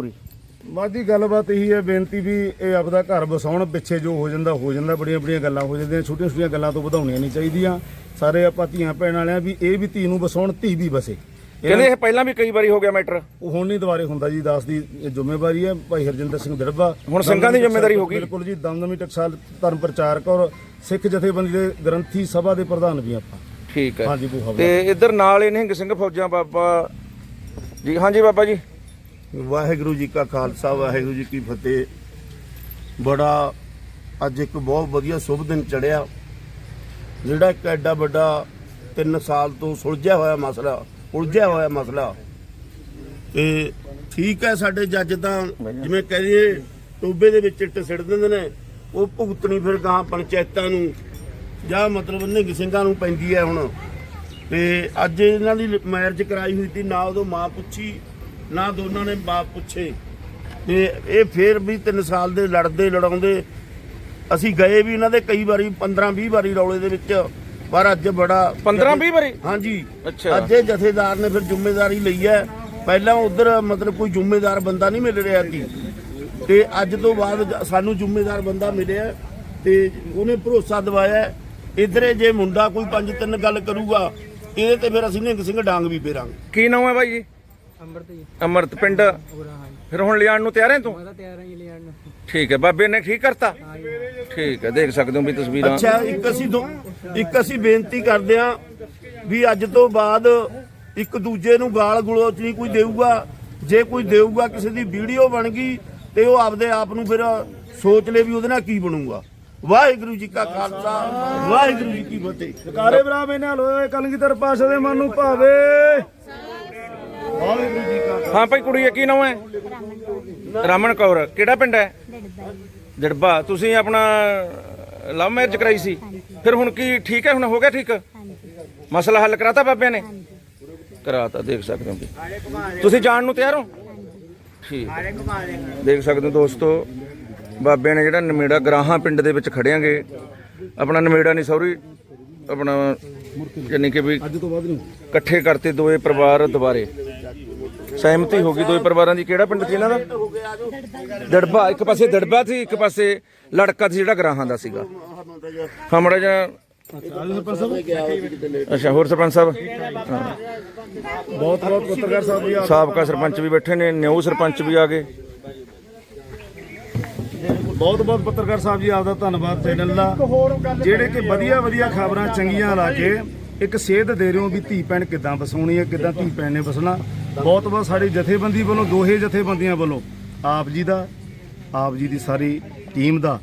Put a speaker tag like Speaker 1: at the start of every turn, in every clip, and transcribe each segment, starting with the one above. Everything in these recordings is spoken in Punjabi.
Speaker 1: ਪੂਰੀ?
Speaker 2: ਮਾਦੀ ਗੱਲਬਾਤ ਇਹੀ ਹੈ ਬੇਨਤੀ ਵੀ ਇਹ ਆਪਦਾ ਘਰ ਵਸਾਉਣ ਪਿੱਛੇ ਜੋ ਹੋ ਜਾਂਦਾ ਹੋ ਜਾਂਦਾ ਬੜੀਆਂ ਬੜੀਆਂ ਗੱਲਾਂ ਹੋ ਜਾਂਦੀਆਂ ਛੋਟੀਆਂ ਛੋਟੀਆਂ ਗੱਲਾਂ ਤੋਂ ਵਧਾਉਣੀਆਂ ਨਹੀਂ ਚਾਹੀਦੀਆਂ। ਸਾਰੇ ਆਪਾਂ ਧੀਆਂ ਭੈਣ ਵਾਲਿਆਂ ਵੀ ਇਹ ਵੀ ਧੀ ਨੂੰ ਵਸਾਉਣ ਧੀ ਵੀ ਵਸੇ।
Speaker 1: ਕਹਿੰਦੇ ਇਹ ਪਹਿਲਾਂ ਵੀ ਕਈ ਵਾਰੀ ਹੋ ਗਿਆ ਮੈਟਰ।
Speaker 2: ਉਹ ਹੁਣ ਨਹੀਂ ਦੁਬਾਰੇ ਹੁੰਦਾ ਜੀ ਦਾਸ ਦੀ ਜ਼ਿੰਮੇਵਾਰੀ ਹੈ ਭਾਈ ਹਰਜਿੰਦਰ ਸਿੰਘ ਦੜਬਾ
Speaker 1: ਹੁਣ ਸਿੰਘਾਂ ਦੀ ਜ਼ਿੰਮੇਵਾਰੀ ਹੋ ਗਈ।
Speaker 2: ਬਿਲਕੁਲ ਜੀ ਦਮਦਮੀ ਟਕਸਾਲ ਧਰਮ ਪ੍ਰਚਾਰਕ ਔਰ ਸਿੱਖ ਜਥੇਬੰਦੀ ਦੇ ਗ੍ਰੰਥੀ ਸਭਾ ਦੇ ਪ੍ਰਧਾਨ ਵੀ ਆਪਾਂ।
Speaker 1: ਠੀਕ ਹੈ।
Speaker 2: ਹਾਂਜੀ
Speaker 1: ਤੇ ਇੱਧਰ ਨਾਲ ਇਹ ਨਿਹੰਗ ਸਿੰਘ ਫੌਜਾਂ ਬਾਬਾ ਜੀ ਹਾਂਜੀ ਬਾਬਾ ਜੀ।
Speaker 3: ਵਾਹਿਗੁਰੂ ਜੀ ਕਾ ਖਾਲਸਾ, ਵਾਹਿਗੁਰੂ ਜੀ ਕੀ ਫਤਿਹ। ਬੜਾ ਅੱਜ ਇੱਕ ਬਹੁਤ ਵਧੀਆ ਸ਼ੁਭ ਦਿਨ ਚੜਿਆ। ਜਿਹੜਾ ਇੱਕ ਐਡਾ ਵੱਡਾ 3 ਸਾਲ ਤੋਂ ਸੁਲਝਿਆ ਹੋਇਆ ਮਸਲਾ, ਉਲਝਿਆ ਹੋਇਆ ਮਸਲਾ। ਤੇ ਠੀਕ ਹੈ ਸਾਡੇ ਜੱਜ ਤਾਂ, ਜਿਵੇਂ ਕਹਦੇ, ਟੋਬੇ ਦੇ ਵਿੱਚ ਇੱਟ ਸਿੱਟ ਦਿੰਦੇ ਨੇ, ਉਹ ਭੁਗਤਣੀ ਫਿਰ ਗਾਂ ਪੰਚਾਇਤਾਂ ਨੂੰ, ਜਾਂ ਮਤਲਬ ਨਿੰਗ ਸਿੰਘਾਂ ਨੂੰ ਪੈਂਦੀ ਹੈ ਹੁਣ। ਤੇ ਅੱਜ ਇਹਨਾਂ ਦੀ ਮੈਰਿਜ ਕਰਾਈ ਹੋਈ ਸੀ, ਨਾ ਉਦੋਂ ਮਾਂ ਪੁੱਛੀ ਨਾ ਦੋਨਾਂ ਨੇ ਬਾਪ ਪੁੱਛੇ। ਤੇ ਇਹ ਫੇਰ ਵੀ 3 ਸਾਲ ਦੇ ਲੜਦੇ ਲੜਾਉਂਦੇ। ਅਸੀਂ ਗਏ ਵੀ ਇਹਨਾਂ ਦੇ ਕਈ ਵਾਰੀ 15 20 ਵਾਰੀ ਰੌਲੇ ਦੇ ਵਿੱਚ। ਪਰ ਅੱਜ ਬੜਾ
Speaker 1: 15 20 ਵਾਰੀ?
Speaker 3: ਹਾਂਜੀ।
Speaker 1: ਅੱਛਾ।
Speaker 3: ਅੱਜ ਇਹ ਜਥੇਦਾਰ ਨੇ ਫਿਰ ਜ਼ਿੰਮੇਵਾਰੀ ਲਈ ਹੈ। ਪਹਿਲਾਂ ਉਧਰ ਮਤਲਬ ਕੋਈ ਜ਼ਿੰਮੇਦਾਰ ਬੰਦਾ ਨਹੀਂ ਮਿਲ ਰਿਹਾ ਸੀ। ਤੇ ਅੱਜ ਤੋਂ ਬਾਅਦ ਸਾਨੂੰ ਜ਼ਿੰਮੇਦਾਰ ਬੰਦਾ ਮਿਲਿਆ। ਤੇ ਉਹਨੇ ਭਰੋਸਾ ਦਿਵਾਇਆ। ਇਧਰੇ ਜੇ ਮੁੰਡਾ ਕੋਈ ਪੰਜ ਤਿੰਨ ਗੱਲ ਕਰੂਗਾ ਇਹਦੇ ਤੇ ਫਿਰ ਅਸੀਂ ਨਿਹੰਗ ਸਿੰਘ ਡਾਂਗ ਵੀ ਫੇਰਾਂਗੇ।
Speaker 1: ਕੀ ਨਾਮ ਹੈ ਬਾਈ ਜੀ?
Speaker 4: ਅੰਮ੍ਰਿਤ ਜੀ।
Speaker 1: ਅਮਰਤ ਪਿੰਡ।
Speaker 4: ਹਾਂ
Speaker 1: ਫਿਰ ਹੁਣ ਲਿਆਉਣ ਨੂੰ ਤਿਆਰ ਹੈ ਤੂੰ?
Speaker 4: ਮੈਂ ਤਾਂ ਤਿਆਰ ਹਾਂ ਜੀ ਲੈਣ ਨੂੰ।
Speaker 1: ਠੀਕ ਹੈ ਬਾਬੇ ਨੇ ਠੀਕ ਕਰਤਾ? ਠੀਕ ਹੈ ਦੇਖ ਸਕਦੇ ਹੋ ਵੀ ਤਸਵੀਰਾਂ।
Speaker 3: ਅੱਛਾ ਇੱਕ ਅਸੀਂ ਦੋ ਇੱਕ ਅਸੀਂ ਬੇਨਤੀ ਕਰਦੇ ਹਾਂ ਵੀ ਅੱਜ ਤੋਂ ਬਾਅਦ ਇੱਕ ਦੂਜੇ ਨੂੰ ਗਾਲ ਗਲੋਚ ਨਹੀਂ ਕੋਈ ਦੇਊਗਾ। ਜੇ ਕੋਈ ਦੇਊਗਾ ਕਿਸੇ ਦੀ ਵੀਡੀਓ ਬਣ ਗਈ ਤੇ ਉਹ ਆਪਦੇ ਆਪ ਨੂੰ ਫਿਰ ਸੋਚ ਲੇ ਵੀ ਉਹਦੇ ਨਾਲ ਕੀ ਬਣੂਗਾ। ਵਾਹਿਗੁਰੂ ਜੀ ਕਾ ਖਾਲਸਾ ਵਾਹਿਗੁਰੂ ਜੀ ਕੀ ਫਤਿਹ।
Speaker 2: ਸਰਕਾਰੇ ਬਰਾਵੇ ਨਾਲ ਹੋਏ ਕਲਗੀਧਰ ਪਾਸ਼ਾ ਦੇ ਮਨ ਨੂੰ ਭਾਵੇ।
Speaker 3: ਵਾਹਿਗੁਰੂ ਜੀ ਕਾ
Speaker 1: ਹਾਂ ਭਾਈ ਕੁੜੀ ਦਾ ਕੀ ਨਾਮ ਹੈ? ਰਾਮਨ ਕੌਰ ਕਿਹੜਾ ਪਿੰਡ ਹੈ? ਜੜਬਾ ਤੁਸੀਂ ਆਪਣਾ ਲਵ ਮੈਰਿਜ ਕਰਾਈ ਸੀ। ਫਿਰ ਹੁਣ ਕੀ ਠੀਕ ਹੈ ਹੁਣ ਹੋ ਗਿਆ ਠੀਕ? ਮਸਲਾ ਹੱਲ ਕਰਾਤਾ ਬਾਬਿਆਂ ਨੇ? ਕਰਾਤਾ ਦੇਖ ਸਕਦੇ ਹੋ ਤੁਸੀਂ। ਜਾਣ ਨੂੰ ਤਿਆਰ ਹੋ? ਠੀਕ। ਦੇਖ ਸਕਦੇ ਹੋ ਦੋਸਤੋ ਬਾਬਿਆਂ ਨੇ ਜਿਹੜਾ ਨਮੇੜਾ ਗਰਾਹਾਂ ਪਿੰਡ ਦੇ ਵਿੱਚ ਖੜਿਆਂਗੇ ਆਪਣਾ ਨਮੇੜਾ ਨਹੀਂ ਸੌਰੀ ਆਪਣਾ ਯਾਨੀ ਕਿ ਵੀ
Speaker 2: ਅੱਜ ਤੋਂ ਬਾਅਦ ਨਹੀਂ।
Speaker 1: ਇਕੱਠੇ ਕਰਤੇ ਦੋਏ ਪਰਿਵਾਰ ਦੁਬਾਰੇ। ਸਹਿਮਤੀ ਹੋ ਗਈ ਦੋਏ ਪਰਿਵਾਰਾਂ ਦੀ। ਕਿਹੜਾ ਪਿੰਡ ਸੀ ਇਹਨਾਂ ਦਾ? ਦੜਬਾ ਇੱਕ ਪਾਸੇ ਦੜਬਾ ਸੀ ਇੱਕ ਪਾਸੇ ਲੜਕਾ ਸੀ ਜਿਹੜਾ ਗਰਾਹਾਂ ਦਾ ਸੀਗਾ। ਹਮੜਾ ਜਾਂ ਅੱਛਾ ਹੋਰ ਸਰਪੰਚ ਸਾਹਿਬ? ਹਾਂ।
Speaker 2: ਬਹੁਤ ਬਹੁਤ ਪੱਤਰਕਾਰ ਸਾਹਿਬ ਵੀ ਆ।
Speaker 1: ਸਾਬਕਾ ਸਰਪੰਚ ਵੀ ਬੈਠੇ ਨੇ ਨਿਊ ਸਰਪੰਚ ਵੀ ਆ ਗਏ।
Speaker 2: ਬਹੁਤ ਬਹੁਤ ਪੱਤਰਕਾਰ ਸਾਹਿਬ ਜੀ ਆਪਦਾ ਧੰਨਵਾਦ ਚੈਨਲ ਦਾ। ਜਿਹੜੇ ਕਿ ਵਧੀਆ ਵਧੀਆ ਖਬਰਾਂ ਚੰਗੀਆਂ ਲਾ ਕੇ ਇੱਕ ਸੇਧ ਦੇ ਰਹੇ ਹੋ ਵੀ ਧੀ ਭੈਣ ਕਿੱਦਾਂ ਵਸਾਉਣੀ ਹੈ ਕਿੱਦਾਂ ਧੀ ਭੈਣ ਨੇ ਵਸਣਾ। ਬਹੁਤ ਬਹੁਤ ਸਾਡੀ ਜਥੇਬੰਦੀ ਵੱਲੋਂ ਦੋਹੇ ਜਥੇਬੰਦੀਆਂ ਵੱਲੋਂ ਆਪ ਜੀ ਦਾ ਆਪ ਜੀ ਦੀ ਸਾਰੀ ਟੀਮ ਦਾ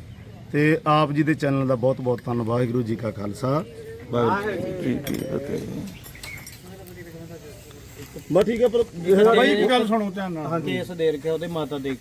Speaker 2: ਤੇ ਆਪ ਜੀ ਦੇ ਚੈਨਲ ਦਾ ਬਹੁਤ ਬਹੁਤ ਧੰਨਵਾਦ ਵਾਹਿਗੁਰੂ ਜੀ ਕਾ ਖਾਲਸਾ। ਵਾਹਿਗੁਰੂ ਜੀ ਕੀ
Speaker 3: ਠੀਕ ਹੈ ਪਰ
Speaker 2: ਬਾਈ ਇੱਕ ਗੱਲ ਸੁਣੋ ਧਿਆਨ ਨਾਲ।
Speaker 4: ਕੇਸ ਦੇ ਰੱਖਿਆ ਉਹਦੇ ਮਾਤਾ ਦੇ